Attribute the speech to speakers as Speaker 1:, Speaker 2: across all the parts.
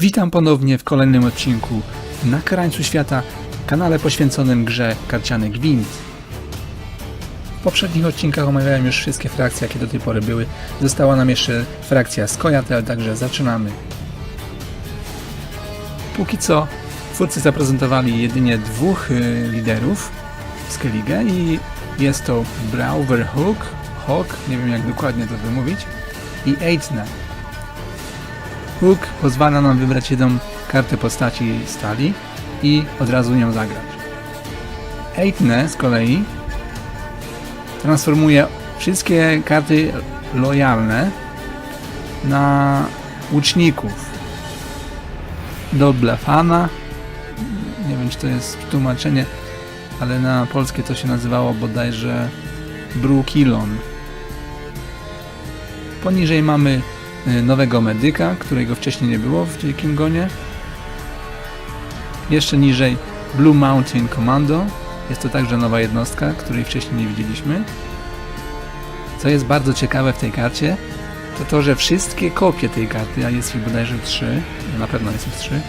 Speaker 1: Witam ponownie w kolejnym odcinku na krańcu świata, kanale poświęconym grze karciany Gwint. W poprzednich odcinkach omawiałem już wszystkie frakcje, jakie do tej pory były. Została nam jeszcze frakcja Skojatel, także zaczynamy. Póki co twórcy zaprezentowali jedynie dwóch y, liderów Skellige i jest to Brauver Hook, Hawk, nie wiem jak dokładnie to wymówić, i Eitne. Hook pozwala nam wybrać jedną kartę postaci stali i od razu nią zagrać. Eitne z kolei transformuje wszystkie karty lojalne na łuczników. Do Blefana. Nie wiem, czy to jest tłumaczenie, ale na polskie to się nazywało bodajże Brukilon. Poniżej mamy nowego medyka, którego wcześniej nie było w Dzikim Gonie. Jeszcze niżej Blue Mountain Commando. Jest to także nowa jednostka, której wcześniej nie widzieliśmy. Co jest bardzo ciekawe w tej karcie, to to, że wszystkie kopie tej karty, a jest ich bodajże trzy, na pewno jest ich trzy,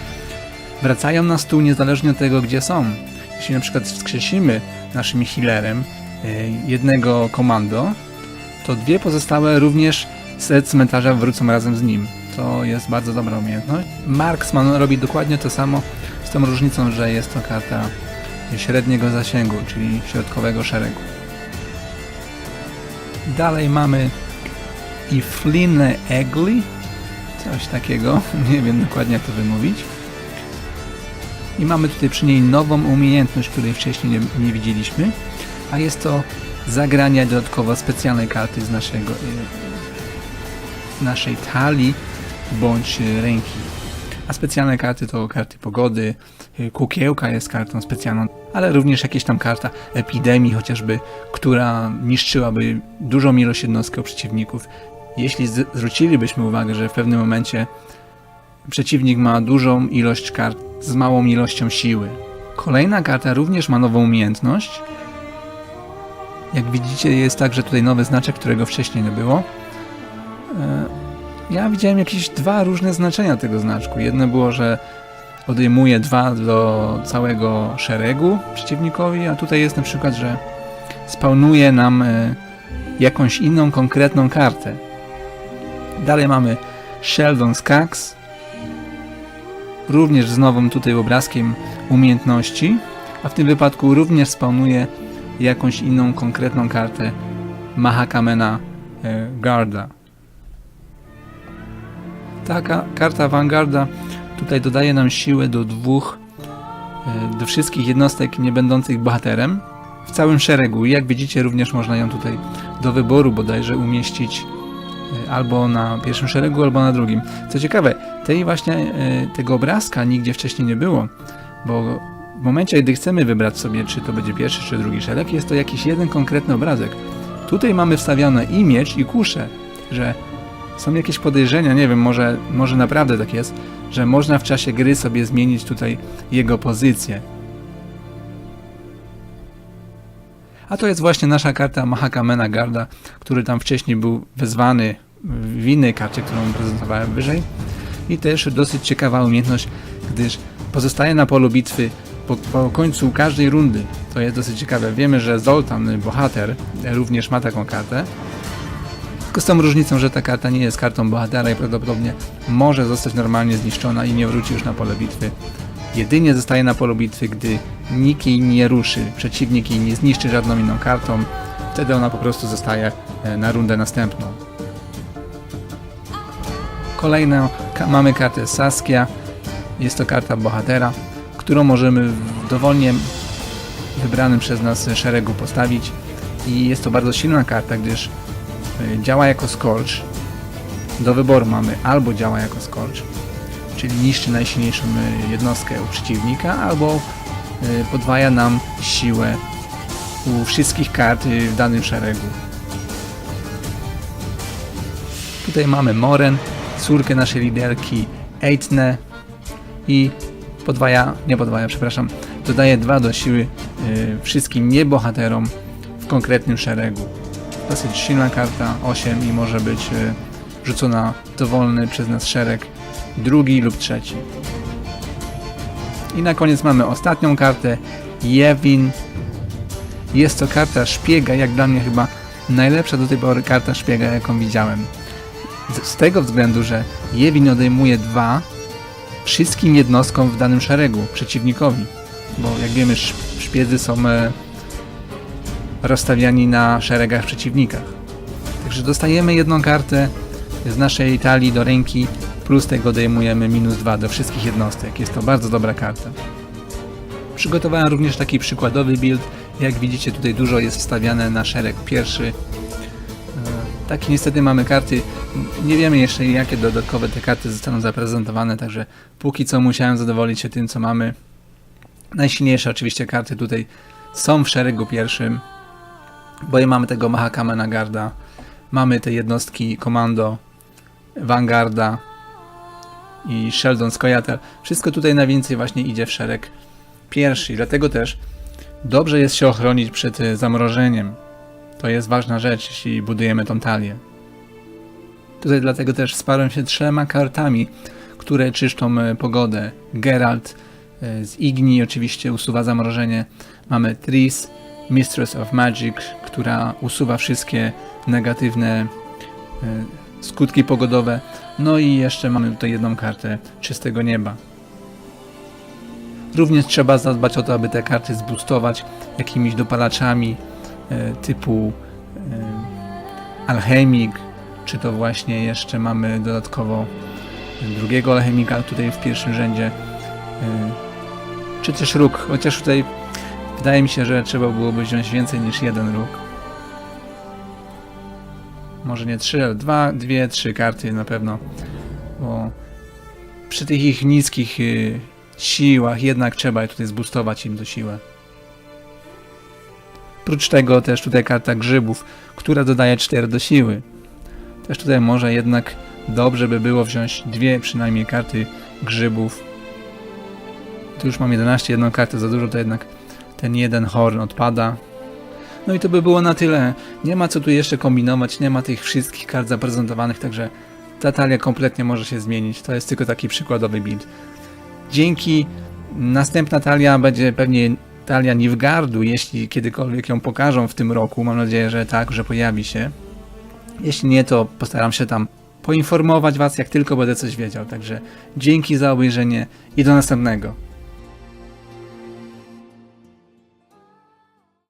Speaker 1: wracają na stół niezależnie od tego, gdzie są. Jeśli na przykład wskrzesimy naszym healerem y, jednego komando, to dwie pozostałe również z cmentarza wrócą razem z nim. To jest bardzo dobra umiejętność. Marksman robi dokładnie to samo, z tą różnicą, że jest to karta średniego zasięgu, czyli środkowego szeregu. Dalej mamy i Flinne Egli, coś takiego, nie wiem dokładnie jak to wymówić. I mamy tutaj przy niej nową umiejętność, której wcześniej nie, nie widzieliśmy, a jest to zagranie dodatkowo specjalnej karty z naszego, naszej talii bądź y, ręki. A specjalne karty to karty pogody, y, kukiełka jest kartą specjalną, ale również jakieś tam karta epidemii chociażby, która niszczyłaby dużą ilość jednostkę przeciwników. Jeśli zwrócilibyśmy uwagę, że w pewnym momencie przeciwnik ma dużą ilość kart z małą ilością siły. Kolejna karta również ma nową umiejętność. Jak widzicie jest także tutaj nowy znaczek, którego wcześniej nie było. Ja widziałem jakieś dwa różne znaczenia tego znaczku. Jedno było, że odejmuje dwa do całego szeregu przeciwnikowi, a tutaj jest na przykład, że spawnuje nam e, jakąś inną konkretną kartę. Dalej mamy Sheldon Skax, również z nowym tutaj obrazkiem umiejętności, a w tym wypadku również spawnuje jakąś inną konkretną kartę Mahakamena e, Garda. Taka karta Vanguarda tutaj dodaje nam siłę do dwóch, e, do wszystkich jednostek nie będących bohaterem w całym szeregu. I jak widzicie również można ją tutaj do wyboru bodajże umieścić e, albo na pierwszym szeregu, albo na drugim. Co ciekawe, tej właśnie e, tego obrazka nigdzie wcześniej nie było, bo w momencie, gdy chcemy wybrać sobie, czy to będzie pierwszy, czy drugi szereg, jest to jakiś jeden konkretny obrazek. Tutaj mamy wstawione i miecz, i kuszę, że są jakieś podejrzenia, nie wiem, może, może naprawdę tak jest, że można w czasie gry sobie zmienić tutaj jego pozycję. A to jest właśnie nasza karta Mahakamena Garda, który tam wcześniej był wezwany w innej karcie, którą prezentowałem wyżej. I też dosyć ciekawa umiejętność, gdyż pozostaje na polu bitwy po, po końcu każdej rundy. To jest dosyć ciekawe. Wiemy, że Zoltan, bohater, również ma taką kartę. Tylko z tą różnicą, że ta karta nie jest kartą bohatera i prawdopodobnie może zostać normalnie zniszczona i nie wróci już na pole bitwy. Jedynie zostaje na polu bitwy, gdy nikt jej nie ruszy, przeciwnik jej nie zniszczy żadną inną kartą, wtedy ona po prostu zostaje e, na rundę następną. Kolejną mamy kartę Saskia. Jest to karta bohatera, którą możemy w dowolnie wybranym przez nas szeregu postawić. I jest to bardzo silna karta, gdyż działa jako Scorch. Do wyboru mamy albo działa jako Scorch, czyli niszczy najsilniejszą y, jednostkę u przeciwnika, albo y, podwaja nam siłę u wszystkich kart w danym szeregu. Tutaj mamy Moren, córkę naszej liderki Eitne i podwaja, nie podwaja, przepraszam, dodaje 2 do siły y, wszystkim niebohaterom w konkretnym szeregu. Dosyć silna karta, 8 i może być y, rzucona dowolny przez nas szereg drugi lub trzeci. I na koniec mamy ostatnią kartę, Jewin. Jest to karta szpiega, jak dla mnie chyba najlepsza do tej pory karta szpiega, jaką widziałem. Z, tego względu, że Jewin odejmuje dwa wszystkim jednostkom w danym szeregu, przeciwnikowi. Bo jak wiemy, sz- szpiedzy są e, rozstawiani na szeregach przeciwnikach. Także dostajemy jedną kartę z naszej talii do ręki, plus tego odejmujemy minus dwa do wszystkich jednostek. Jest to bardzo dobra karta. Przygotowałem również taki przykładowy build. Jak widzicie tutaj dużo jest wstawiane na szereg pierwszy. E, Takie niestety mamy karty. Nie wiemy jeszcze jakie dodatkowe te karty zostaną zaprezentowane, także póki co musiałem zadowolić się tym co mamy. Najsilniejsze oczywiście karty tutaj są w szeregu pierwszym, bo mamy tego Mahakamena Garda, mamy te jednostki komando Vanguarda i Sheldon Skojatel. Wszystko tutaj na więcej właśnie idzie w szereg pierwszy, dlatego też dobrze jest się ochronić przed e, zamrożeniem. To jest ważna rzecz, jeśli budujemy tą talię. Tutaj dlatego też wsparłem się trzema kartami, które czyszczą e, pogodę. Geralt e, z Igni oczywiście usuwa zamrożenie. Mamy Tris, Mistress of Magic, która usuwa wszystkie negatywne e, skutki pogodowe. No i jeszcze mamy tutaj jedną kartę czystego nieba. Również trzeba zadbać o to, aby te karty zboostować jakimiś dopalaczami e, typu e, alchemik, czy to właśnie jeszcze mamy dodatkowo drugiego alchemika tutaj w pierwszym rzędzie, czy też róg, chociaż tutaj wydaje mi się, że trzeba byłoby wziąć więcej niż jeden róg. Może nie trzy, ale dwa, dwie, trzy karty na pewno, bo przy tych ich niskich y, siłach jednak trzeba tutaj zboostować im do siłę. Prócz tego też tutaj karta grzybów, która dodaje 4 do siły. Też tutaj może jednak dobrze by było wziąć dwie przynajmniej karty grzybów. Tu już mam 11, jedną kartę za dużo, to jednak ten jeden horn odpada. No i to by było na tyle. Nie ma co tu jeszcze kombinować, nie ma tych wszystkich kart zaprezentowanych, także ta talia kompletnie może się zmienić. To jest tylko taki przykładowy build. Dzięki następna talia będzie pewnie talia Nilfgaardu, jeśli kiedykolwiek ją pokażą w tym roku. Mam nadzieję, że tak, że pojawi się. Jeśli nie, to postaram się tam poinformować Was, jak tylko będę coś wiedział. Także dzięki za obejrzenie i do następnego.